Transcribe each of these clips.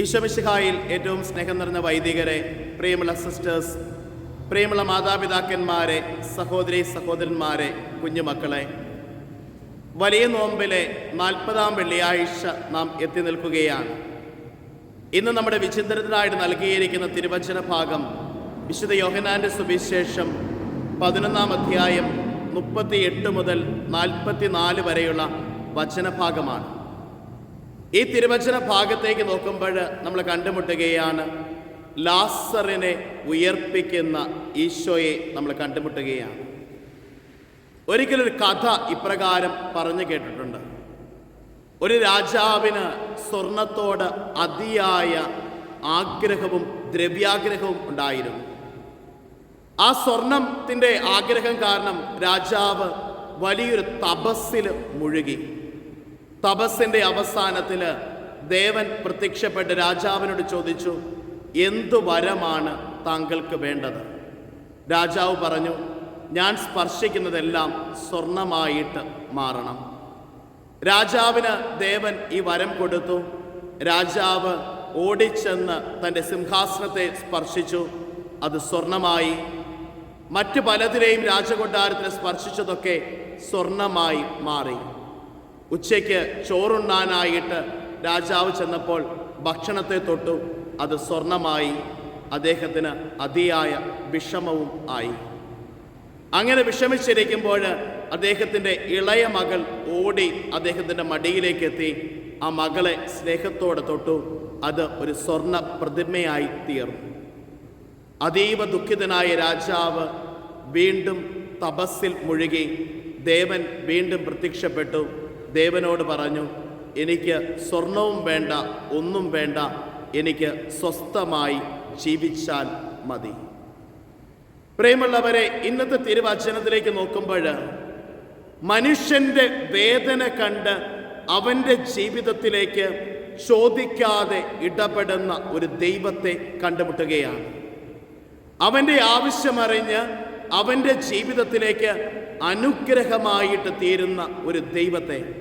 ഈശോമിശിഹായിൽ ഏറ്റവും സ്നേഹം നിറഞ്ഞ വൈദികരെ പ്രിയമുള്ള സിസ്റ്റേഴ്സ് പ്രിയമുള്ള മാതാപിതാക്കന്മാരെ സഹോദരി സഹോദരന്മാരെ കുഞ്ഞുമക്കളെ. വലിയ നോമ്പിലെ നാൽപ്പതാം വെള്ളിയാഴ്ച നാം എത്തി നിൽക്കുകയാണ്. ഇന്ന് നമ്മുടെ വിചിന്തനത്തിനായിട്ട് നൽകിയിരിക്കുന്ന തിരുവചന ഭാഗം വിശുദ്ധ യോഹനാന്റെ സുവിശേഷം പതിനൊന്നാം അധ്യായം മുപ്പത്തിയെട്ട് മുതൽ നാൽപ്പത്തിനാല് വരെയുള്ള വചനഭാഗമാണ്. ഈ തിരുവചന ഭാഗത്തേക്ക് നോക്കുമ്പോൾ നമ്മൾ കണ്ടുമുട്ടുകയാണ് ലാസറിനെ ഉയർപ്പിക്കുന്ന ഈശോയെ നമ്മൾ കണ്ടുമുട്ടുകയാണ്. ഒരിക്കലൊരു കഥ ഇപ്രകാരം പറഞ്ഞു കേട്ടിട്ടുണ്ട്. ഒരു രാജാവിന് സ്വർണത്തോട് അതിയായ ആഗ്രഹവും ദ്രവ്യാഗ്രഹവും ഉണ്ടായിരുന്നു. ആ സ്വർണത്തിന്റെ ആഗ്രഹം കാരണം രാജാവ് വലിയൊരു തപസ്സിൽ മുഴുകി. തപസ്സിന്റെ അവസാനത്തിൽ ദേവൻ പ്രത്യക്ഷപ്പെട്ട് രാജാവിനോട് ചോദിച്ചു എന്തു വരമാണ് താങ്കൾക്ക് വേണ്ടത്? രാജാവ് പറഞ്ഞു ഞാൻ സ്പർശിക്കുന്നതെല്ലാം സ്വർണമായിട്ട് മാറണം. രാജാവിന് ദേവൻ ഈ വരം കൊടുത്തു. രാജാവ് ഓടിച്ചെന്ന് തന്റെ സിംഹാസനത്തെ സ്പർശിച്ചു. അത് സ്വർണമായി. മറ്റു പലതിനെയും രാജകൊട്ടാരത്തിൽ സ്പർശിച്ചതൊക്കെ സ്വർണമായി മാറി. ഉച്ചയ്ക്ക് ചോറുണ്ണാനായിട്ട് രാജാവ് ചെന്നപ്പോൾ ഭക്ഷണത്തെ തൊട്ടു. അത് സ്വർണമായി. അദ്ദേഹത്തിന് അതിയായ വിഷമവും ആയി. അങ്ങനെ വിഷമിച്ചിരിക്കുമ്പോൾ അദ്ദേഹത്തിന്റെ ഇളയ മകൾ ഓടി അദ്ദേഹത്തിന്റെ മടിയിലേക്ക് എത്തി ആ മകളെ സ്നേഹത്തോടെ തൊട്ടു. അത് ഒരു സ്വർണ പ്രതിമയായി തീർന്നു. അതീവ ദുഃഖിതനായ രാജാവ് വീണ്ടും തപസ്സിൽ മുഴുകി. ദേവൻ വീണ്ടും പ്രത്യക്ഷപ്പെട്ടു. ദേവനോട് പറഞ്ഞു എനിക്ക് സ്വർണവും വേണ്ട ഒന്നും വേണ്ട എനിക്ക് സ്വസ്ഥമായി ജീവിച്ചാൽ മതി. പ്രിയമുള്ളവരെ ഇന്നത്തെ തിരുവചനത്തിലേക്ക് നോക്കുമ്പോൾ മനുഷ്യന്റെ വേദന കണ്ട് അവന്റെ ജീവിതത്തിലേക്ക് ചോദിക്കാതെ ഇടപെടുന്ന ഒരു ദൈവത്തെ കണ്ടുമുട്ടുകയാണ്. അവന്റെ ആവശ്യമറിഞ്ഞ് അവന്റെ ജീവിതത്തിലേക്ക് അനുഗ്രഹമായിട്ട് തീരുന്ന ഒരു ദൈവത്തെ.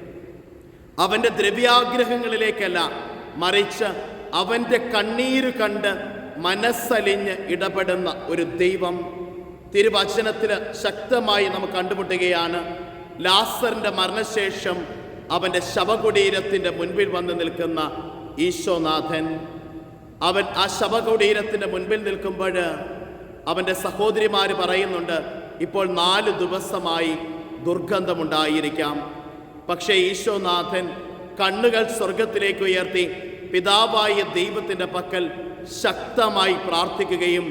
അവന്റെ ദ്രവ്യാഗ്രഹങ്ങളിലേക്കല്ല മറിച്ച് അവന്റെ കണ്ണീര് കണ്ട് മനസ്സലിഞ്ഞ് ഇടപെടുന്ന ഒരു ദൈവം. തിരുവചനത്തിൽ ശക്തമായി നമുക്ക് കണ്ടുമുട്ടുകയാണ് ലാസറിന്റെ മരണശേഷം അവന്റെ ശവകുടീരത്തിന്റെ മുൻപിൽ വന്ന് നിൽക്കുന്ന ഈശോനാഥൻ. അവൻ ആ ശവകുടീരത്തിന്റെ മുൻപിൽ നിൽക്കുമ്പോൾ അവന്റെ സഹോദരിമാർ പറയുന്നുണ്ട് ഇപ്പോൾ നാല് ദിവസമായി ദുർഗന്ധമുണ്ടായിരിക്കാം. പക്ഷേ ഈശോനാഥൻ കണ്ണുകൾ സ്വർഗത്തിലേക്ക് ഉയർത്തി പിതാവായ ദൈവത്തിന്റെ പക്കൽ ശക്തമായി പ്രാർത്ഥിക്കുകയും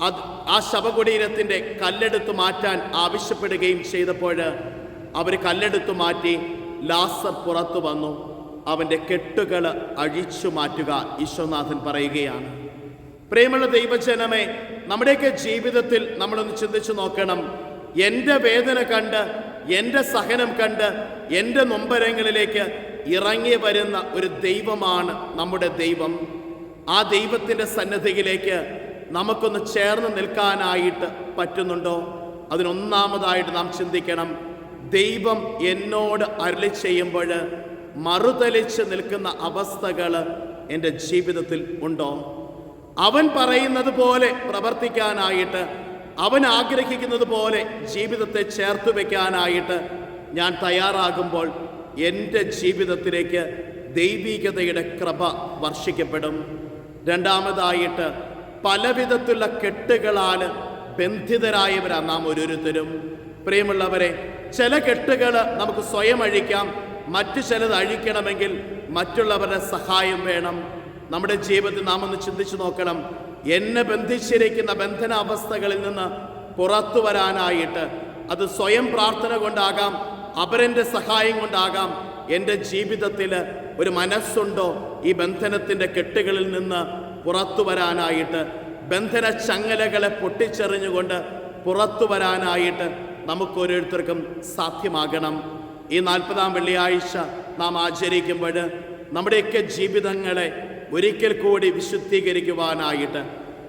അത് ആ ശവകുടീരത്തിന്റെ കല്ലെടുത്ത് മാറ്റാൻ ആവശ്യപ്പെടുകയും ചെയ്തപ്പോൾ അവർ കല്ലെടുത്തു മാറ്റി ലാസർ പുറത്തു വന്നു. അവന്റെ കെട്ടുകൾ അഴിച്ചു മാറ്റുക ഈശോനാഥൻ പറയുകയാണ്. പ്രേമുള്ള ദൈവജനമേ നമ്മുടെയൊക്കെ ജീവിതത്തിൽ നമ്മളൊന്ന് ചിന്തിച്ചു നോക്കണം. എന്റെ വേദന കണ്ട് എന്റെ സഹനം കണ്ട് എന്റെ നൊമ്പരങ്ങളിലേക്ക് ഇറങ്ങി വരുന്ന ഒരു ദൈവമാണ് നമ്മുടെ ദൈവം. ആ ദൈവത്തിന്റെ സന്നദ്ധിയിലേക്ക് നമുക്കൊന്ന് ചേർന്ന് നിൽക്കാനായിട്ട് പറ്റുന്നുണ്ടോ? അതിനൊന്നാമതായിട്ട് നാം ചിന്തിക്കണം. ദൈവം എന്നോട് അരളി ചെയ്യുമ്പോൾ മറുതലിച്ച് നിൽക്കുന്ന അവസ്ഥകൾ എന്റെ ജീവിതത്തിൽ ഉണ്ടോ? അവൻ പറയുന്നത് പോലെ പ്രവർത്തിക്കാനായിട്ട് അവൻ ആഗ്രഹിക്കുന്നത് പോലെ ജീവിതത്തെ ചേർത്ത് വയ്ക്കാനായിട്ട് ഞാൻ തയ്യാറാകുമ്പോൾ എന്റെ ജീവിതത്തിലേക്ക് ദൈവീകതയുടെ കൃപ വർഷിക്കപ്പെടും. രണ്ടാമതായിട്ട് പലവിധത്തിലുള്ള കെട്ടുകളാൽ ബന്ധിതരായവരാണ് നാം ഓരോരുത്തരും. പ്രിയമുള്ളവരെ ചില കെട്ടുകൾ നമുക്ക് സ്വയം അഴിക്കാം മറ്റു ചിലത് അഴിക്കണമെങ്കിൽ മറ്റുള്ളവരുടെ സഹായം വേണം. നമ്മുടെ ജീവിതത്തിൽ നാം ഒന്ന് ചിന്തിച്ചു നോക്കണം. എന്നെ ബന്ധിച്ചിരിക്കുന്ന ബന്ധന അവസ്ഥകളിൽ നിന്ന് പുറത്തു വരാനായിട്ട് അത് സ്വയം പ്രാർത്ഥന കൊണ്ടാകാം അപരന്റെ സഹായം കൊണ്ടാകാം. എന്റെ ജീവിതത്തിൽ ഒരു മനസ്സുണ്ടോ ഈ ബന്ധനത്തിന്റെ കെട്ടുകളിൽ നിന്ന് പുറത്തു വരാനായിട്ട്? ബന്ധന ചങ്ങലകളെ പൊട്ടിച്ചെറിഞ്ഞുകൊണ്ട് പുറത്തു വരാനായിട്ട് നമുക്ക് ഓരോരുത്തർക്കും സാധ്യമാകണം. ഈ നാൽപ്പതാം വെള്ളിയാഴ്ച നാം ആചരിക്കുമ്പോൾ നമ്മുടെയൊക്കെ ജീവിതങ്ങളെ ഒരിക്കൽ കൂടി വിശുദ്ധീകരിക്കുവാനായിട്ട്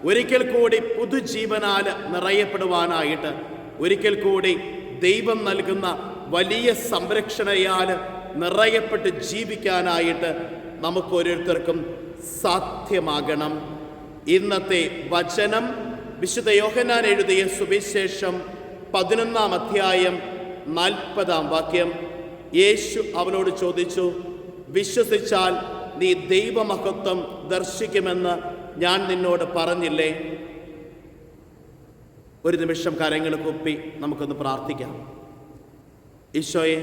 ഒരിക്കൽ കൂടി പുതുജീവനാൽ നിറയപ്പെടുവാനായിട്ട് ഒരിക്കൽ കൂടി ദൈവം നൽകുന്ന വലിയ സംരക്ഷണയാൽ നിറയപ്പെട്ട് ജീവിക്കാനായിട്ട് നമുക്ക് ഓരോരുത്തർക്കും സാധ്യമാകണം. ഇന്നത്തെ വചനം വിശുദ്ധ യോഹന്നാൻ എഴുതിയ സുവിശേഷം പതിനൊന്നാം അധ്യായം നാൽപ്പതാം വാക്യം. യേശു അവനോട് ചോദിച്ചു വിശ്വസിച്ചാൽ നീ ദൈവമഹത്വം ദർശിക്കുമെന്ന് ഞാൻ നിന്നോട് പറഞ്ഞില്ലേ? ഒരു നിമിഷം കരങ്ങൾ കുപ്പി നമുക്കൊന്ന് പ്രാർത്ഥിക്കാം. ഈശോയെ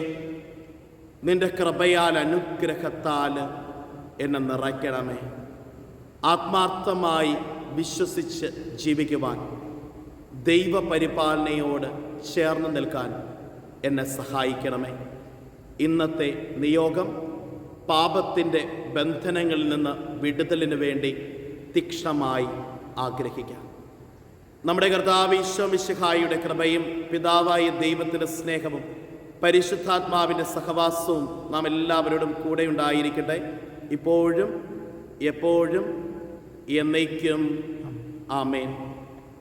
നിന്റെ കൃപയാൽ അനുഗ്രഹത്താൽ എന്നെ നിറയ്ക്കണമേ. ആത്മാർത്ഥമായി വിശ്വസിച്ച് ജീവിക്കുവാൻ ദൈവപരിപാലനയോട് ചേർന്ന് നിൽക്കാൻ എന്നെ സഹായിക്കണമേ. ഇന്നത്തെ നിയോഗം പാപത്തിന്റെ ബന്ധനങ്ങളിൽ നിന്ന് വിടുതലിന് വേണ്ടി തീക്ഷണമായി ആഗ്രഹിക്കാം. നമ്മുടെ കർത്താവ് ഈശോമിശിഹായുടെ കൃപയും പിതാവായ ദൈവത്തിന്റെ സ്നേഹവും പരിശുദ്ധാത്മാവിന്റെ സഹവാസവും നാം എല്ലാവരോടും കൂടെ ഉണ്ടായിരിക്കട്ടെ. ഇപ്പോഴും എപ്പോഴും എന്നേക്കും ആമേൻ.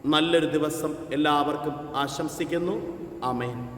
നല്ലൊരു ദിവസം എല്ലാവർക്കും ആശംസിക്കുന്നു. ആമേൻ.